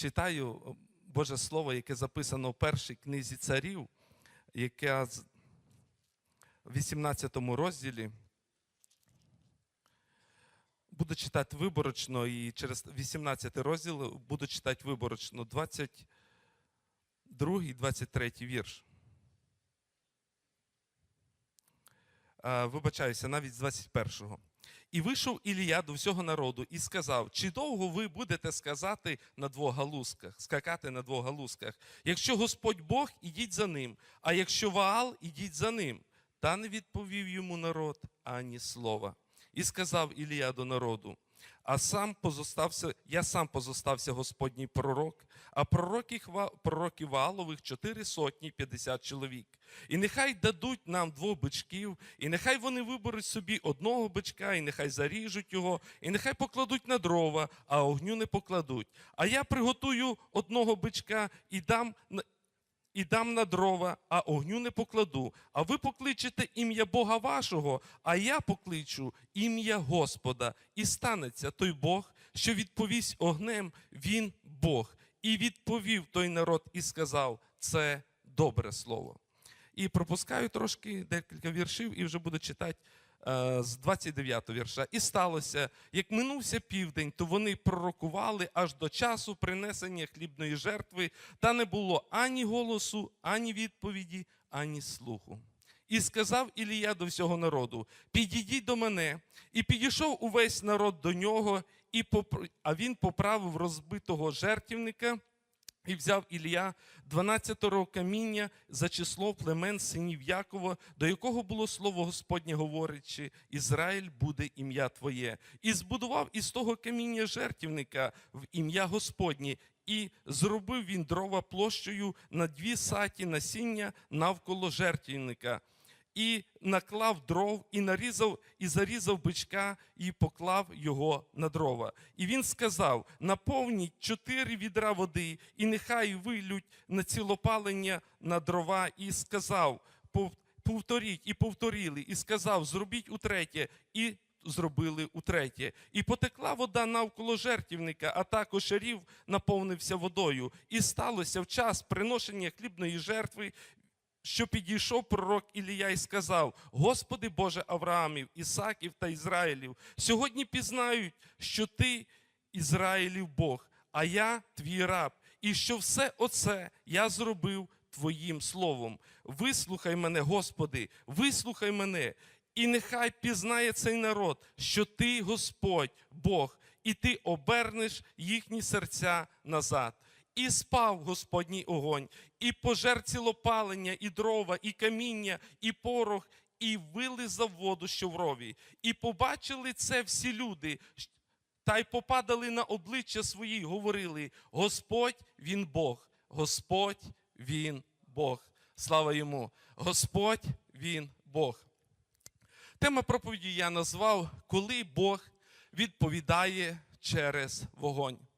читаю Боже Слово, яке записано в першій книзі царів, яке в 18 розділі. Буду читати виборочно, і через 18 розділ буду читати виборочно 22 і 23 вірш. Вибачаюся, навіть з 21-го. І вийшов Ілія до всього народу і сказав: чи довго ви будете сказати на двох галузках, скакати на двох галузках? Якщо Господь Бог, ідіть за ним, а якщо Ваал, ідіть за ним. Та не відповів йому народ ані слова. І сказав Ілія до народу: а сам позостався, я сам позостався Господній пророк, а пророків, Ва- пророків Ваалових чотири сотні п'ятдесят чоловік. І нехай дадуть нам двох бичків, і нехай вони виберуть собі одного бичка, і нехай заріжуть його, і нехай покладуть на дрова, а огню не покладуть. А я приготую одного бичка і дам і дам на дрова, а огню не покладу. А ви покличете ім'я Бога вашого, а я покличу ім'я Господа. І станеться той Бог, що відповість огнем, він Бог. І відповів той народ і сказав: це добре слово. І пропускаю трошки декілька віршів, і вже буду читати з 29 вірша. І сталося, як минувся південь, то вони пророкували аж до часу принесення хлібної жертви, та не було ані голосу, ані відповіді, ані слуху. І сказав Ілія до всього народу: Підійдіть до мене. І підійшов увесь народ до нього, і попр- а він поправив розбитого жертівника. І взяв Ілія 12 каміння за число племен синів Якова, до якого було слово Господнє говорячи: Ізраїль буде ім'я Твоє. І збудував із того каміння жертівника в ім'я Господнє, і зробив він дрова площею на дві саті насіння навколо жертівника і наклав дров, і нарізав, і зарізав бичка, і поклав його на дрова. І він сказав: наповніть чотири відра води, і нехай вилють на цілопалення на дрова, і сказав: повторіть, і повторили, і сказав: зробіть утретє, і зробили утретє. І потекла вода навколо жертівника, а також рів наповнився водою. І сталося в час приношення хлібної жертви, що підійшов пророк Ілія і сказав: Господи Боже Авраамів, Ісаків та Ізраїлів, сьогодні пізнають, що ти Ізраїлів Бог, а я твій раб, і що все оце я зробив Твоїм словом. Вислухай мене, Господи, вислухай мене, і нехай пізнає цей народ, що ти Господь, Бог, і ти обернеш їхні серця назад. І спав Господній огонь, і пожер цілопалення, і дрова, і каміння, і порох, і вилизав воду, що в рові. І побачили це всі люди, та й попадали на обличчя свої, говорили: Господь він Бог, Господь він Бог. Слава йому! Господь він Бог. Тема проповіді я назвав Коли Бог відповідає через вогонь.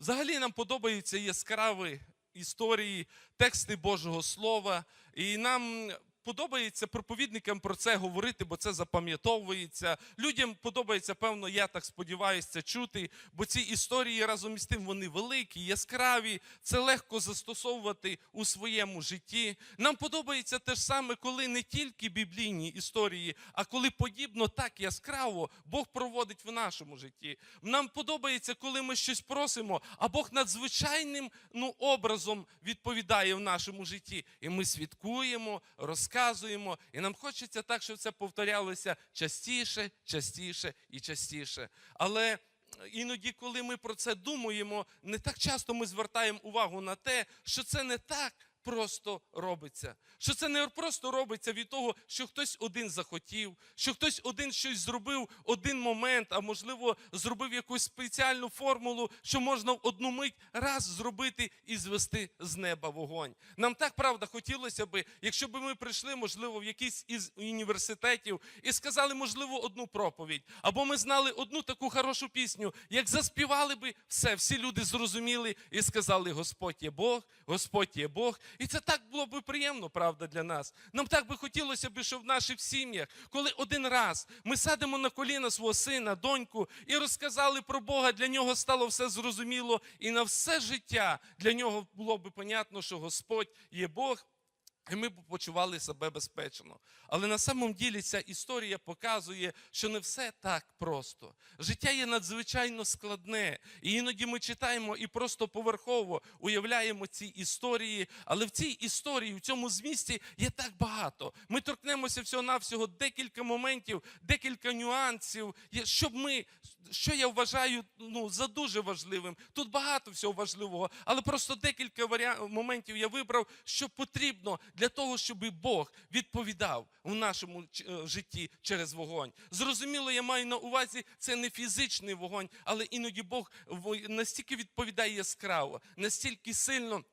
Взагалі нам подобаються яскраві історії, тексти Божого Слова, і нам подобається проповідникам про це говорити, бо це запам'ятовується. Людям подобається, певно, я так сподіваюся, це чути, бо ці історії разом із тим вони великі, яскраві, це легко застосовувати у своєму житті. Нам подобається те ж саме, коли не тільки біблійні історії, а коли подібно так яскраво Бог проводить в нашому житті. Нам подобається, коли ми щось просимо, а Бог надзвичайним ну, образом відповідає в нашому житті. І ми свідкуємо, розказуємо, і нам хочеться так, щоб це повторялося частіше, частіше і частіше. Але іноді, коли ми про це думаємо, не так часто ми звертаємо увагу на те, що це не так. Просто робиться, що це не просто робиться від того, що хтось один захотів, що хтось один щось зробив один момент, а можливо, зробив якусь спеціальну формулу, що можна в одну мить раз зробити і звести з неба вогонь. Нам так правда хотілося би, якщо б ми прийшли, можливо, в якийсь із університетів і сказали, можливо, одну проповідь, або ми знали одну таку хорошу пісню, як заспівали би все, всі люди зрозуміли і сказали: Господь є Бог, Господь є Бог. І це так було б приємно, правда, для нас. Нам так би хотілося б, щоб в наших сім'ях, коли один раз ми садимо на коліна свого сина, доньку і розказали про Бога, для нього стало все зрозуміло, і на все життя для нього було б понятно, що Господь є Бог. І ми почували себе безпечно. Але на самом ділі ця історія показує, що не все так просто. Життя є надзвичайно складне. І іноді ми читаємо і просто поверхово уявляємо ці історії. Але в цій історії, в цьому змісті є так багато. Ми торкнемося всього-навсього декілька моментів, декілька нюансів, щоб ми, що я вважаю ну, за дуже важливим. Тут багато всього важливого, але просто декілька моментів я вибрав, що потрібно для того, щоб Бог відповідав у нашому е, житті через вогонь. Зрозуміло, я маю на увазі, це не фізичний вогонь, але іноді Бог настільки відповідає яскраво, настільки сильно.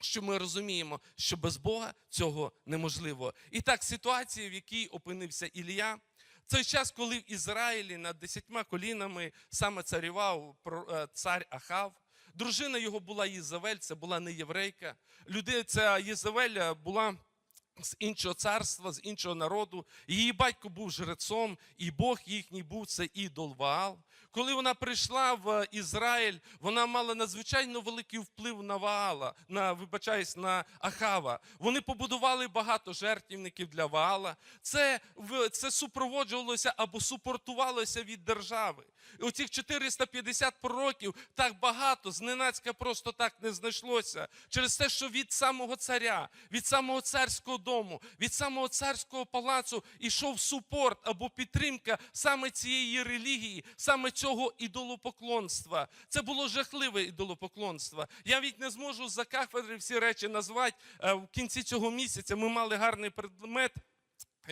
Що ми розуміємо, що без Бога цього неможливо. І так, ситуація, в якій опинився Ілія, цей час, коли в Ізраїлі над десятьма колінами саме царював е, цар Ахав. Дружина його була Єзавель, це була не єврейка. Люди, ця Єзавель була з іншого царства, з іншого народу. Її батько був жрецом, і Бог їхній був це ідол Ваал. Коли вона прийшла в Ізраїль, вона мала надзвичайно великий вплив на Ваала, на вибачаюсь, на Ахава. Вони побудували багато жертвівників для Ваала. Це, це супроводжувалося або супортувалося від держави. І оцих 450 пророків так багато, зненацька просто так не знайшлося. Через те, що від самого царя, від самого царського дому, від самого царського палацу ішов супорт або підтримка саме цієї релігії, саме цього ідолопоклонства. Це було жахливе ідолопоклонство. Я навіть не зможу за кафедри всі речі назвати. Е, В кінці цього місяця ми мали гарний предмет.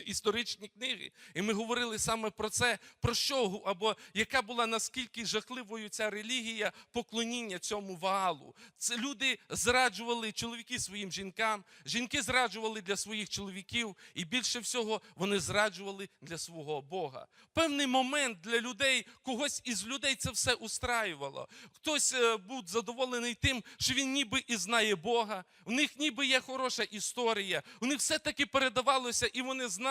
Історичні книги, і ми говорили саме про це, про що або яка була наскільки жахливою ця релігія поклоніння цьому ваалу. Це люди зраджували чоловіки своїм жінкам, жінки зраджували для своїх чоловіків, і більше всього вони зраджували для свого Бога. Певний момент для людей, когось із людей це все устраювало. Хтось е, був задоволений тим, що він ніби і знає Бога, в них ніби є хороша історія. У них все таки передавалося, і вони знали,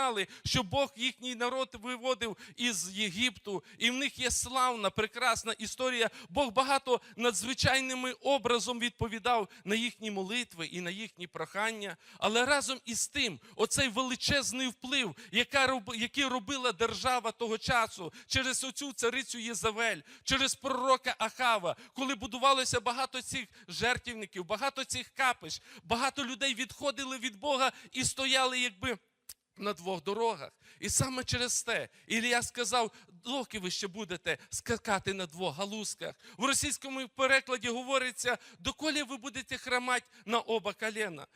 що Бог їхній народ виводив із Єгипту, і в них є славна, прекрасна історія. Бог багато надзвичайними образом відповідав на їхні молитви і на їхні прохання. Але разом із тим, оцей величезний вплив, який робила держава того часу через оцю царицю Єзавель, через пророка Ахава, коли будувалося багато цих жертівників, багато цих капищ, багато людей відходили від Бога і стояли якби. На двох дорогах. І саме через те Ілія сказав, доки ви ще будете скакати на двох галузках. В російському перекладі говориться, доколі ви будете храмати на оба колена.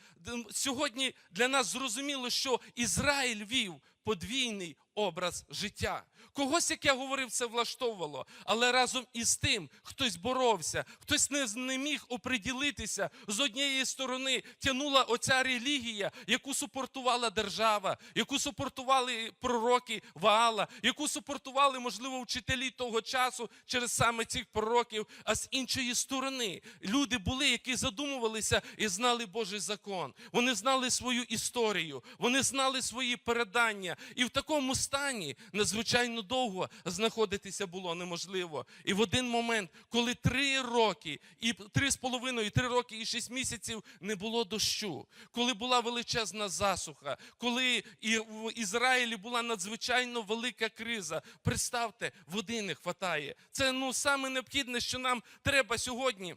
Сьогодні для нас зрозуміло, що Ізраїль вів подвійний образ життя. Когось, як я говорив, це влаштовувало, але разом із тим хтось боровся, хтось не, не міг оприділитися. З однієї сторони тянула оця релігія, яку супортувала держава, яку супортували пророки Ваала, яку супортували, можливо, вчителі того часу через саме цих пророків. А з іншої сторони люди були, які задумувалися і знали Божий закон. Вони знали свою історію, вони знали свої передання. І в такому стані надзвичайно довго знаходитися було неможливо. І в один момент, коли три роки, і три з половиною, три роки і шість місяців не було дощу, коли була величезна засуха, коли і в Ізраїлі була надзвичайно велика криза. Представте, води не вистачає. Це ну саме необхідне, що нам треба сьогодні.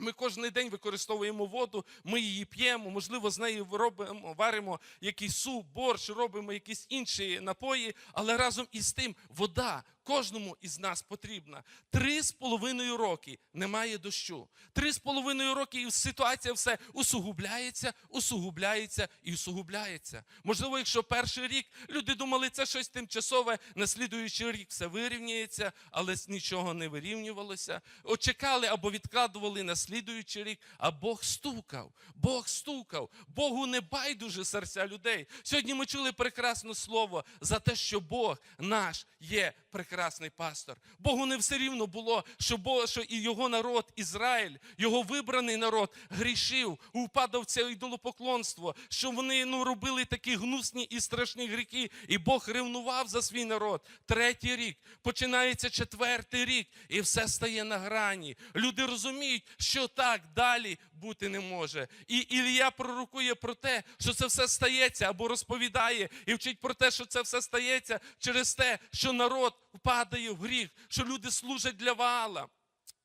Ми кожен день використовуємо воду, ми її п'ємо, можливо, з нею робимо, варимо якийсь суп, борщ, робимо якісь інші напої, але разом із тим вода кожному із нас потрібна. Три з половиною роки немає дощу. Три з половиною роки і ситуація все усугубляється, усугубляється і усугубляється. Можливо, якщо перший рік люди думали, це щось тимчасове, на слідуючий рік все вирівняється, але нічого не вирівнювалося. Очекали або відкладували на слідуючий рік, а Бог стукав. Бог стукав. Богу не байдуже серця людей. Сьогодні ми чули прекрасне слово за те, що Бог наш є прекрасний прекрасний пастор. Богу не все рівно було, що, Бог, що і його народ, Ізраїль, його вибраний народ, грішив, упадав в це ідолопоклонство, що вони ну, робили такі гнусні і страшні гріхи. І Бог ревнував за свій народ. Третій рік, починається четвертий рік, і все стає на грані. Люди розуміють, що так далі бути не може. І Ілія пророкує про те, що це все стається, або розповідає і вчить про те, що це все стається через те, що народ впадає в гріх, що люди служать для Ваала.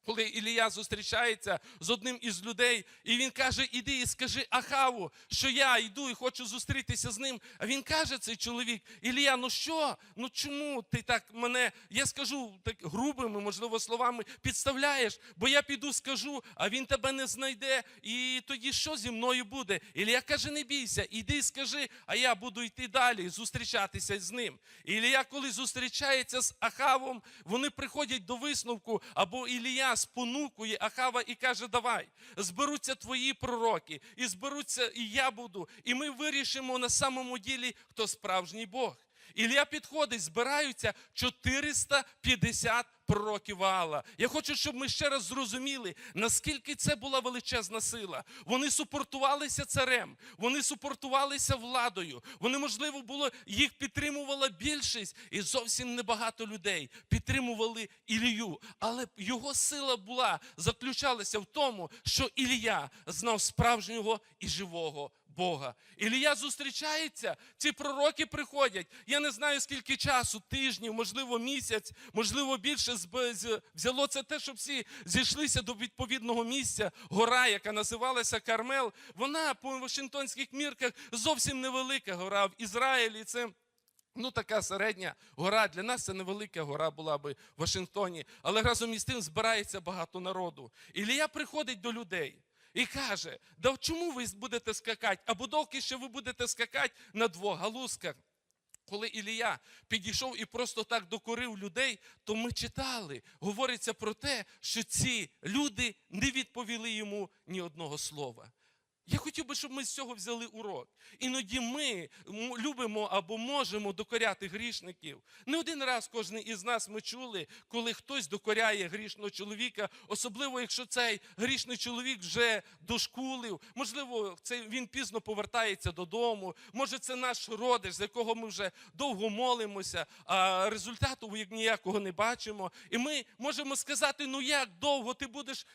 Коли Ілія зустрічається з одним із людей, і він каже: Іди і скажи Ахаву, що я йду і хочу зустрітися з ним. А він каже, цей чоловік: Ілія, ну що? Ну чому ти так мене, я скажу так грубими, можливо, словами, підставляєш, бо я піду скажу, а він тебе не знайде. І тоді що зі мною буде? Ілія каже: не бійся, іди і скажи, а я буду йти далі, зустрічатися з ним. Ілія, коли зустрічається з Ахавом, вони приходять до висновку, або Ілія спонукує Ахава і каже: Давай, зберуться твої пророки, і зберуться, і я буду, і ми вирішимо на самому ділі, хто справжній Бог. Ілля підходить, збираються 450 пророків Ваала. Я хочу, щоб ми ще раз зрозуміли, наскільки це була величезна сила. Вони супортувалися царем, вони супортувалися владою. Вони, можливо, було їх підтримувала більшість, і зовсім небагато людей підтримували Ілію. Але його сила була заключалася в тому, що Ілія знав справжнього і живого Бога. Ілія зустрічається, ці пророки приходять. Я не знаю, скільки часу, тижнів, можливо, місяць, можливо, більше взяло це те, щоб всі зійшлися до відповідного місця. Гора, яка називалася Кармел. Вона по Вашингтонських мірках зовсім невелика гора в Ізраїлі. Це Ну, така середня гора для нас це невелика гора була би в Вашингтоні, але разом із тим збирається багато народу. Ілія приходить до людей і каже: да чому ви будете скакати? Або доки ще ви будете скакати на двох галузках. Коли Ілія підійшов і просто так докорив людей, то ми читали. Говориться про те, що ці люди не відповіли йому ні одного слова. Я хотів би, щоб ми з цього взяли урок. Іноді ми любимо або можемо докоряти грішників. Не один раз кожен із нас ми чули, коли хтось докоряє грішного чоловіка, особливо якщо цей грішний чоловік вже дошкулив, можливо, це він пізно повертається додому. Може, це наш родич, з якого ми вже довго молимося, а результату ніякого не бачимо. І ми можемо сказати: ну як довго ти будеш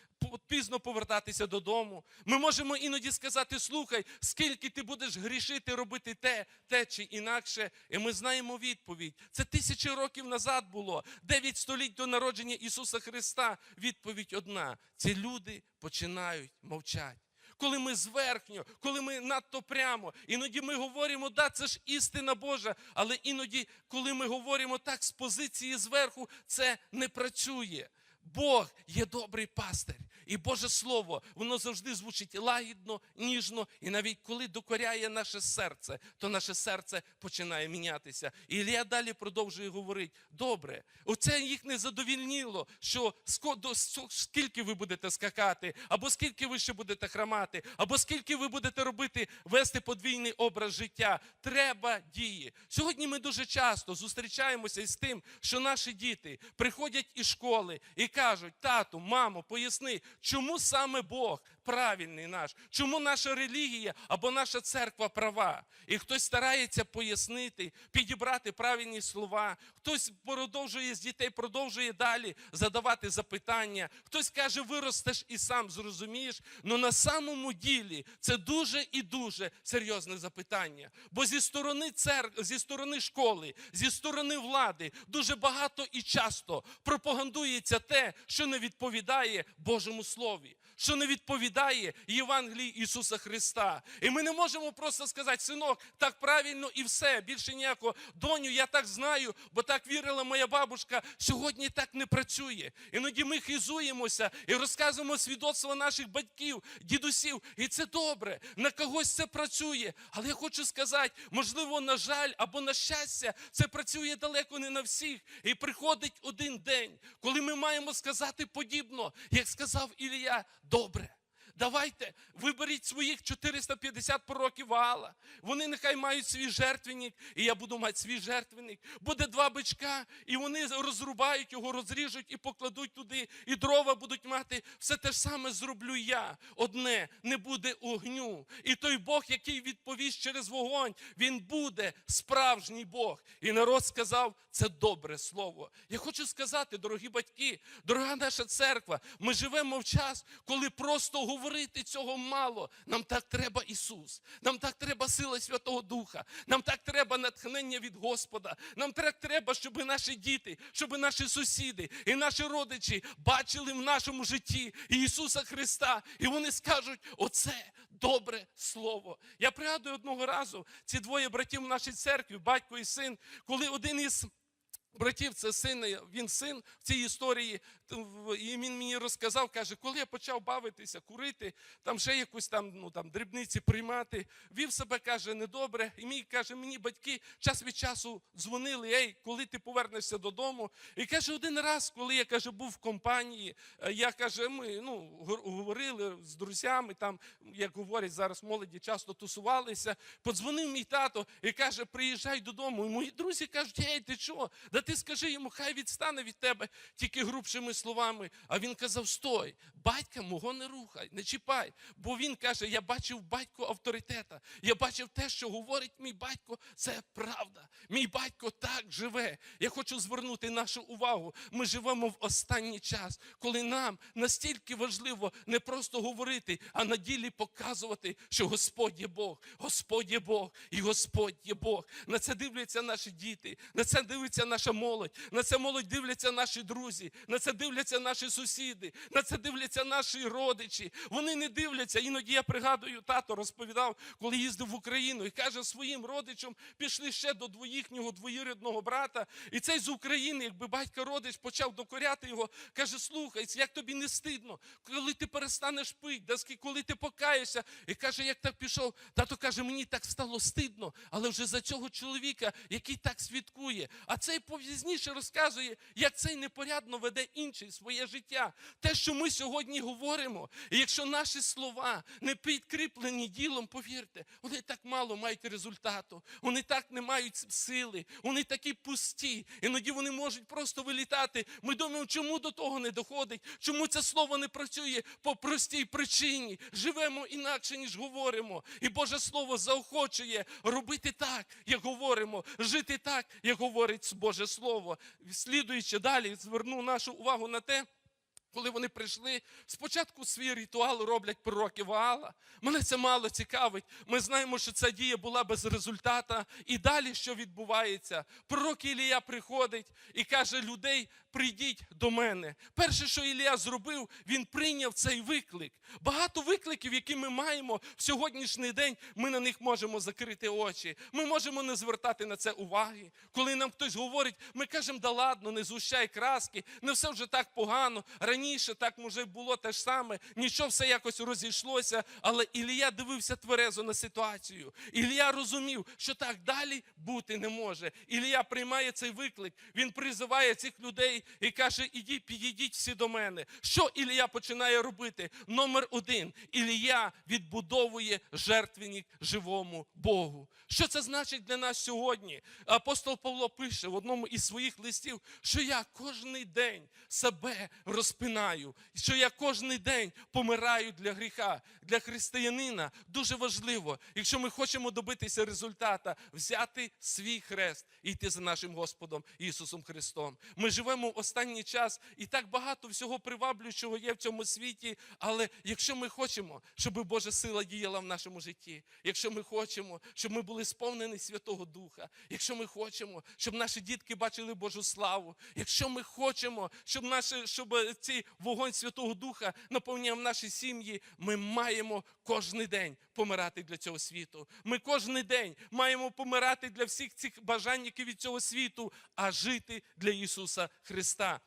пізно повертатися додому? Ми можемо іноді сказати: слухай, скільки ти будеш грішити, робити те, те чи інакше. І ми знаємо відповідь. Це тисячі років назад було, дев'ять століть до народження Ісуса Христа. Відповідь одна: ці люди починають мовчати. Коли ми зверхньо, коли ми надто прямо, іноді ми говоримо, да, це ж істина Божа, але іноді, коли ми говоримо так з позиції зверху, це не працює. Бог є добрий пастир, і Боже Слово, воно завжди звучить лагідно, ніжно, і навіть коли докоряє наше серце, то наше серце починає мінятися. І Ілля далі продовжує говорити: добре, оце їх не задовільніло, що скільки ви будете скакати, або скільки ви ще будете храмати, або скільки ви будете робити, вести подвійний образ життя. Треба дії. Сьогодні ми дуже часто зустрічаємося із тим, що наші діти приходять із школи і кажуть: тату, мамо, поясни, чому саме Бог правильний наш, чому наша релігія або наша церква права. І хтось старається пояснити, підібрати правильні слова, хтось продовжує з дітей, продовжує далі задавати запитання. Хтось каже, виростеш і сам зрозумієш. Но на самому ділі це дуже і дуже серйозне запитання. Бо зі сторони церкви, зі сторони школи, зі сторони влади дуже багато і часто пропагандується те, що не відповідає Божому Слові, що не відповідає Євангелії Ісуса Христа. І ми не можемо просто сказати, синок, так правильно і все. Більше ніякого. Доню, я так знаю, бо так вірила моя бабушка. Сьогодні так не працює. Іноді ми хизуємося і розказуємо свідоцтво наших батьків, дідусів. І це добре. На когось це працює. Але я хочу сказати, можливо, на жаль або на щастя, це працює далеко не на всіх. І приходить один день, коли ми маємо сказати подібно, як сказав Ілія, добре. Давайте виберіть своїх 450 пророків Ваала. Вони нехай мають свій жертвенник, і я буду мати свій жертвенник. Буде два бичка, і вони розрубають його, розріжуть і покладуть туди, і дрова будуть мати. Все те ж саме зроблю я. Одне не буде огню. І той Бог, який відповість через вогонь, він буде справжній Бог. І народ сказав, це добре слово. Я хочу сказати, дорогі батьки, дорога наша церква, ми живемо в час, коли просто говорити цього мало. Нам так треба Ісус, нам так треба сила Святого Духа, нам так треба натхнення від Господа. Нам так треба, щоб наші діти, щоб наші сусіди і наші родичі бачили в нашому житті Ісуса Христа, і вони скажуть: оце добре слово. Я пригадую одного разу ці двоє братів в нашій церкві, батько і син, коли один із братів, це син, він син в цій історії, і він мені розказав, каже, коли я почав бавитися, курити, там ще якусь там, ну, там дрібниці приймати, вів себе, каже, недобре. І мій каже, мені батьки час від часу дзвонили, ей, коли ти повернешся додому. І каже, один раз, коли я каже, був в компанії, е, я каже, ми ну, говорили з друзями, там, як говорять зараз молоді, часто тусувалися. Подзвонив мій тато і каже, приїжджай додому. І мої друзі кажуть, ей, ти що? Да ти скажи йому, хай відстане від тебе тільки грубшими словами. А він казав: Стой, батька мого не рухай, не чіпай. Бо він каже: Я бачив батько авторитета. Я бачив те, що говорить мій батько, це правда. Мій батько так живе. Я хочу звернути нашу увагу. Ми живемо в останній час, коли нам настільки важливо не просто говорити, а на ділі показувати, що Господь є Бог, Господь є Бог і Господь є Бог. На це дивляться наші діти, на це дивиться наша молодь, на це молодь дивляться наші друзі, на це дивляться наші сусіди, на це дивляться наші родичі. Вони не дивляться. Іноді я пригадую, тато розповідав, коли їздив в Україну, і каже своїм родичам, пішли ще до дво- їхнього двоюрідного брата. І цей з України, якби батько родич почав докоряти його, каже: слухай, як тобі не стидно, коли ти перестанеш пити, коли ти покаєшся. І каже, як так пішов, тато каже, мені так стало стидно, але вже за цього чоловіка, який так свідкує. А цей пізніше розказує, як цей непорядно веде інший своє життя. Те, що ми сьогодні говоримо, і якщо наші слова не підкріплені ділом, повірте, вони так мало мають результату, вони так не мають сили, вони такі пусті. Іноді вони можуть просто вилітати. Ми думаємо, чому до того не доходить, чому це слово не працює по простій причині. Живемо інакше, ніж говоримо. І Боже Слово заохочує робити так, як говоримо, жити так, як говорить Боже. Слідуючи далі, зверну нашу увагу на те. Коли вони прийшли, спочатку свій ритуал роблять пророки Ваала. Мене це мало цікавить. Ми знаємо, що ця дія була без результата. І далі що відбувається? Пророк Ілія приходить і каже: людей, прийдіть до мене. Перше, що Ілія зробив, він прийняв цей виклик. Багато викликів, які ми маємо в сьогоднішній день, ми на них можемо закрити очі. Ми можемо не звертати на це уваги. Коли нам хтось говорить, ми кажемо, да ладно, не згущай краски, не все вже так погано. Раніше так може було те ж саме, нічого все якось розійшлося. Але Ілія дивився тверезо на ситуацію. Ілія розумів, що так далі бути не може. Ілія приймає цей виклик. Він призиває цих людей і каже: Ідіть, підійдіть всі до мене. Що Ілія починає робити? Номер один: Ілія відбудовує жертвенник живому Богу. Що це значить для нас сьогодні? Апостол Павло пише в одному із своїх листів, що я кожний день себе розпинаю, що я кожний день помираю для гріха. Для християнина дуже важливо, якщо ми хочемо добитися результата, взяти свій хрест і йти за нашим Господом Ісусом Христом. Ми живемо в останній час, і так багато всього приваблюючого є в цьому світі. Але якщо ми хочемо, щоб Божа сила діяла в нашому житті, якщо ми хочемо, щоб ми були сповнені Святого Духа, якщо ми хочемо, щоб наші дітки бачили Божу славу, якщо ми хочемо, щоб наші, щоб вогонь Святого Духа наповняв наші сім'ї, ми маємо кожен день помирати для цього світу. Ми кожен день маємо помирати для всіх цих бажанників від цього світу, а жити для Ісуса Христа.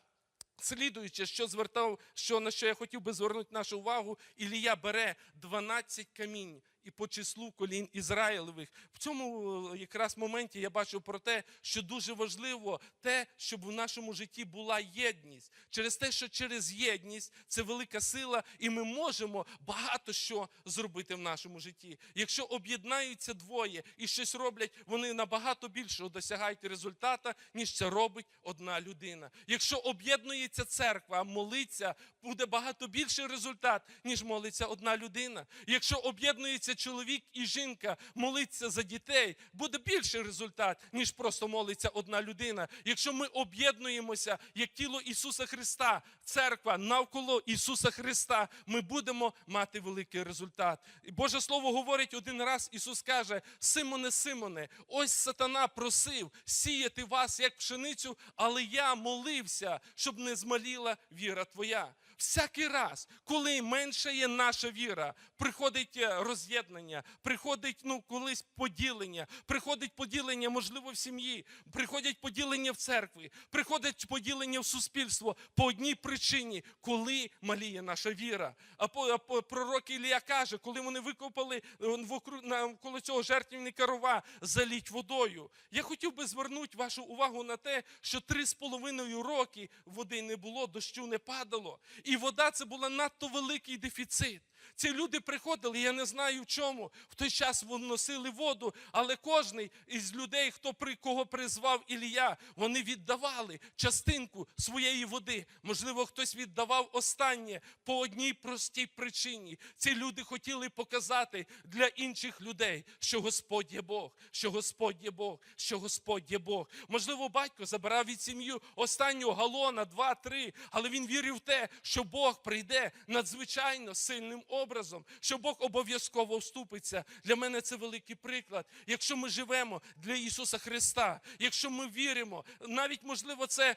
Слідуючи, що звертав, що на що я хотів би звернути нашу увагу, Ілія бере 12 камінь і по числу колін Ізраїлевих. В цьому е, якраз моменті я бачу про те, що дуже важливо те, щоб в нашому житті була єдність. Через те, що через єдність це велика сила, і ми можемо багато що зробити в нашому житті. Якщо об'єднаються двоє і щось роблять, вони набагато більшого досягають результата, ніж це робить одна людина. Якщо об'єднується церква, молиться, буде багато більший результат, ніж молиться одна людина. Якщо об'єднується чоловік і жінка, молиться за дітей, буде більший результат, ніж просто молиться одна людина. Якщо ми об'єднуємося як тіло Ісуса Христа, церква навколо Ісуса Христа, ми будемо мати великий результат. І Боже Слово говорить один раз, Ісус каже: Симоне, Симоне, ось сатана просив сіяти вас як пшеницю, але я молився, щоб не змаліла віра твоя. Всякий раз, коли менше є наша віра, приходить е, роз'єднання, приходить ну колись поділення, приходить поділення, можливо, в сім'ї, приходять поділення в церкві, приходить поділення в суспільство по одній причині, коли маліє наша віра. А пророк Ілія каже, коли вони викопали е, навколо цього жертвівника рова, заліть водою. Я хотів би звернути вашу увагу на те, що три з половиною роки води не було, дощу не падало. І вода це була надто великий дефіцит. Ці люди приходили, я не знаю в чому. В той час вони носили воду, але кожний із людей, хто при кого призвав Ілія, вони віддавали частинку своєї води. Можливо, хтось віддавав останнє по одній простій причині. Ці люди хотіли показати для інших людей, що Господь є Бог, що Господь є Бог, що Господь є Бог. Можливо, батько забирав від сім'ю останнього галона, два-три, але він вірив в те, що Бог прийде надзвичайно сильним образом, що Бог обов'язково вступиться. Для мене це великий приклад. Якщо ми живемо для Ісуса Христа, якщо ми віримо, навіть можливо, це.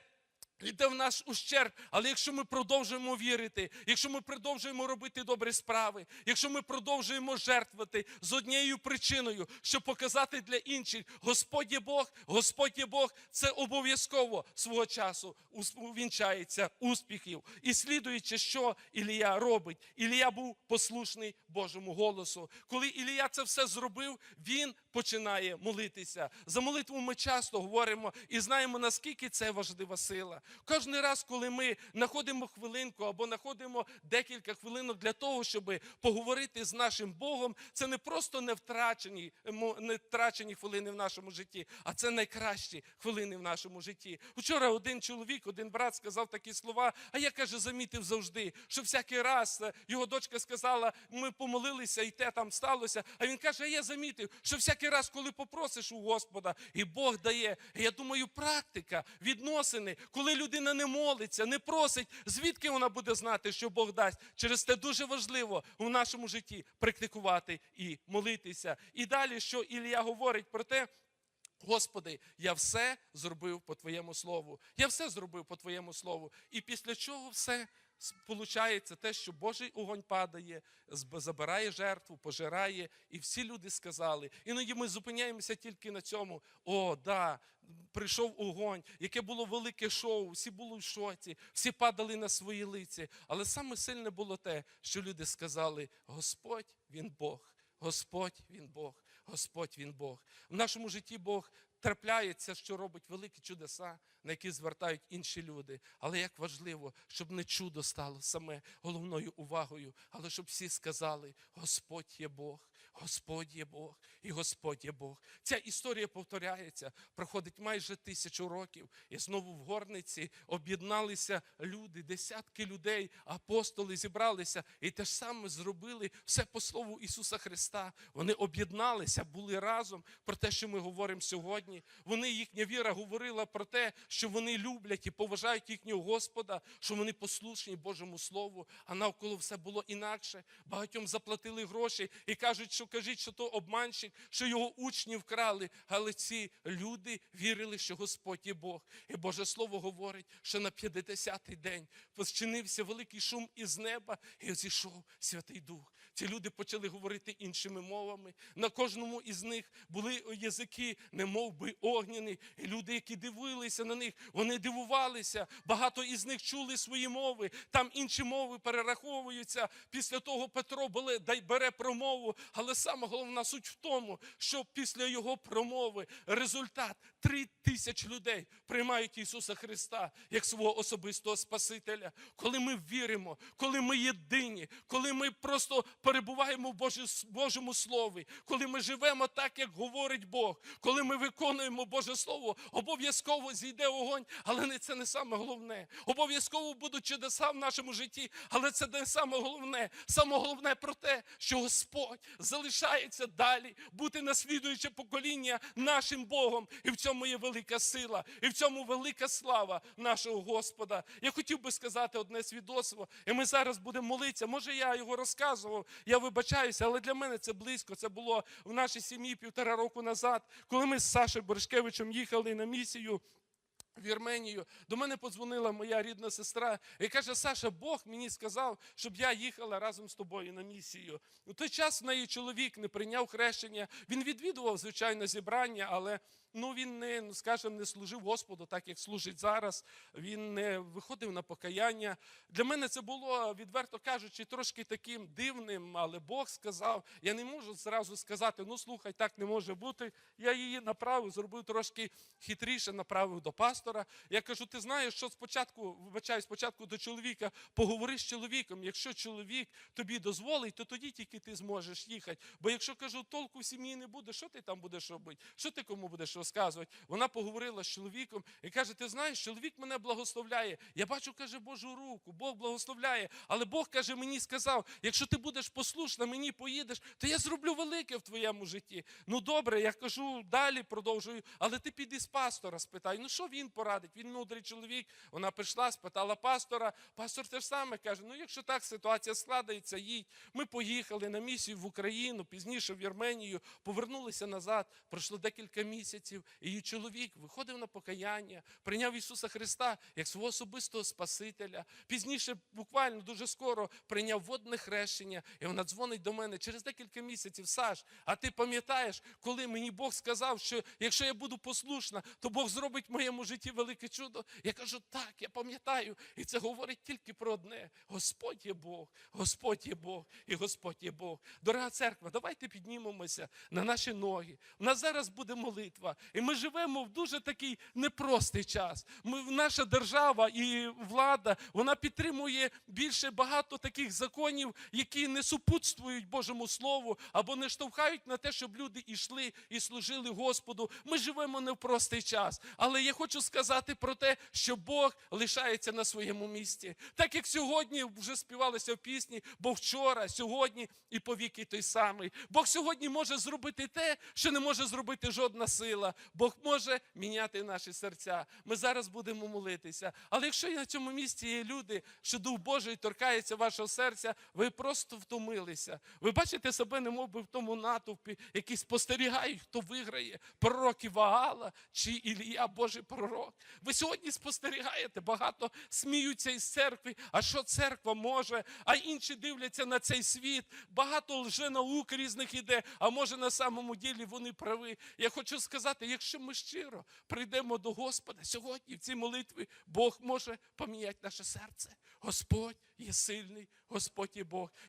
Йде в наш ущерб, але якщо ми продовжуємо вірити, якщо ми продовжуємо робити добрі справи, якщо ми продовжуємо жертвувати з однією причиною, щоб показати для інших, Господь є Бог, Господь є Бог, це обов'язково свого часу увінчається успіхів. І слідуючи, що Ілія робить, Ілія був послушний Божому голосу. Коли Ілія це все зробив, він починає молитися. За молитву ми часто говоримо і знаємо, наскільки це важлива сила. Кожен раз, коли ми знаходимо хвилинку або знаходимо декілька хвилинок для того, щоб поговорити з нашим Богом, це не просто не втрачені, не втрачені хвилини в нашому житті, а це найкращі хвилини в нашому житті. Вчора один чоловік, один брат сказав такі слова, а я каже, замітив завжди, що всякий раз е, його дочка сказала, ми помолилися, і те там сталося. А він каже, а я замітив, що всякий раз, коли попросиш у Господа, і Бог дає. Я думаю, практика, відносини, коли людина не молиться, не просить, звідки вона буде знати, що Бог дасть. Через те дуже важливо у нашому житті практикувати і молитися. І далі, що Ілія говорить про те. Господи, я все зробив по Твоєму слову. Я все зробив по Твоєму слову. І після чого все получається те, що Божий огонь падає, забирає жертву, пожирає, і всі люди сказали. Іноді ми зупиняємося тільки на цьому. О, да, прийшов огонь, яке було велике шоу, всі були в шоці, всі падали на свої лиці. Але саме сильне було те, що люди сказали: Господь, Він Бог, Господь, Він Бог. Господь він Бог. В нашому житті Бог трапляється, що робить великі чудеса, на які звертають інші люди. Але як важливо, щоб не чудо стало саме головною увагою, але щоб всі сказали: Господь є Бог, Господь є Бог і Господь є Бог. Ця історія повторяється, проходить майже тисячу років, і знову в горниці об'єдналися люди, десятки людей, апостоли зібралися і те ж саме зробили все по слову Ісуса Христа. Вони об'єдналися, були разом про те, що ми говоримо сьогодні. Вони їхня віра говорила про те, що вони люблять і поважають їхнього Господа, що вони послушні Божому Слову, а навколо все було інакше. Багатьом заплатили гроші і кажуть, що кажіть, що то обманщик, що його учні вкрали. Але ці люди вірили, що Господь є Бог. І Боже Слово говорить, що на 50-й день починився великий шум із неба, і зійшов Святий Дух. Ці люди почали говорити іншими мовами. На кожному із них були язики, немов би огняні. І люди, які дивилися на них, вони дивувалися. Багато із них чули свої мови. Там інші мови перераховуються. Після того Петро дай- бере промову. Але саме головна суть в тому, що після його промови результат три тисяч людей приймають Ісуса Христа як свого особистого Спасителя. Коли ми віримо, коли ми єдині, коли ми просто перебуваємо в Божому Слові, коли ми живемо так, як говорить Бог, коли ми виконуємо Боже Слово, обов'язково зійде огонь, але це не саме головне. Обов'язково будуть чудеса в нашому житті, але це не саме головне. Саме головне про те, що Господь залишається далі бути наслідуюче покоління нашим Богом. І в цьому є велика сила, і в цьому велика слава нашого Господа. Я хотів би сказати одне свідоцтво, і ми зараз будемо молитися. Може, я його розказував, я вибачаюся, але для мене це близько. Це було в нашій сім'ї півтора року назад, коли ми з Сашею Боришкевичем їхали на місію. В Вірменію до мене подзвонила моя рідна сестра і каже: Саша, Бог мені сказав, щоб я їхала разом з тобою на місію. У той час в неї чоловік не прийняв хрещення. Він відвідував звичайно зібрання, але ну він не ну, скажімо, не служив Господу, так як служить зараз. Він не виходив на покаяння. Для мене це було відверто кажучи, трошки таким дивним, але Бог сказав. Я не можу зразу сказати: ну слухай, так не може бути. Я її направив, зробив трошки хитріше, направив до пастора. Я кажу: ти знаєш, що спочатку, вибачаю, спочатку до чоловіка поговори з чоловіком. Якщо чоловік тобі дозволить, то тоді тільки ти зможеш їхати. Бо якщо кажу, толку в сім'ї не буде, що ти там будеш робити? Що ти кому будеш розказувати? Вона поговорила з чоловіком і каже: Ти знаєш, чоловік мене благословляє. Я бачу, каже, Божу руку, Бог благословляє. Але Бог каже, мені сказав: якщо ти будеш послушна, мені поїдеш, то я зроблю велике в твоєму житті. Ну добре, я кажу, далі продовжую, але ти піди з пастора, спитай. Ну що він порадить? Він мудрий чоловік. Вона прийшла, спитала пастора. Пастор те ж саме каже: ну якщо так ситуація складається, їдь. Ми поїхали на місію в Україну, пізніше в Вірменію, повернулися назад. Пройшло декілька місяців, і її чоловік виходив на покаяння, прийняв Ісуса Христа як свого особистого Спасителя. Пізніше, буквально дуже скоро, прийняв водне хрещення, і вона дзвонить до мене через декілька місяців. Саш, а ти пам'ятаєш, коли мені Бог сказав, що якщо я буду послушна, то Бог зробить в моєму житті велике чудо. Я кажу, так, я пам'ятаю. І це говорить тільки про одне: Господь є Бог, Господь є Бог і Господь є Бог. Дорога церква, давайте піднімемося на наші ноги. У нас зараз буде молитва, і ми живемо в дуже такий непростий час. Ми, наша держава і влада вона підтримує більше багато таких законів, які не супутствують Божому Слову або не штовхають на те, щоб люди йшли і служили Господу. Ми живемо не в простий час. Але я хочу сказати про те, що Бог лишається на своєму місці. Так як сьогодні вже співалося в пісні, бо вчора, сьогодні і повіки той самий. Бог сьогодні може зробити те, що не може зробити жодна сила. Бог може міняти наші серця. Ми зараз будемо молитися. Але якщо на цьому місці є люди, що Дух Божий торкається вашого серця, ви просто втомилися. Ви бачите себе, немов би в тому натовпі, які спостерігають, хто виграє, пророки Ваала чи Ілія, Божий пророк. Ви сьогодні спостерігаєте, багато сміються із церкви. А що церква може? А інші дивляться на цей світ. Багато лженаук різних іде. А може на самому ділі вони прави. Я хочу сказати, якщо ми щиро прийдемо до Господа сьогодні в цій молитві, Бог може поміняти наше серце. Господь є сильний, Господь є Бог.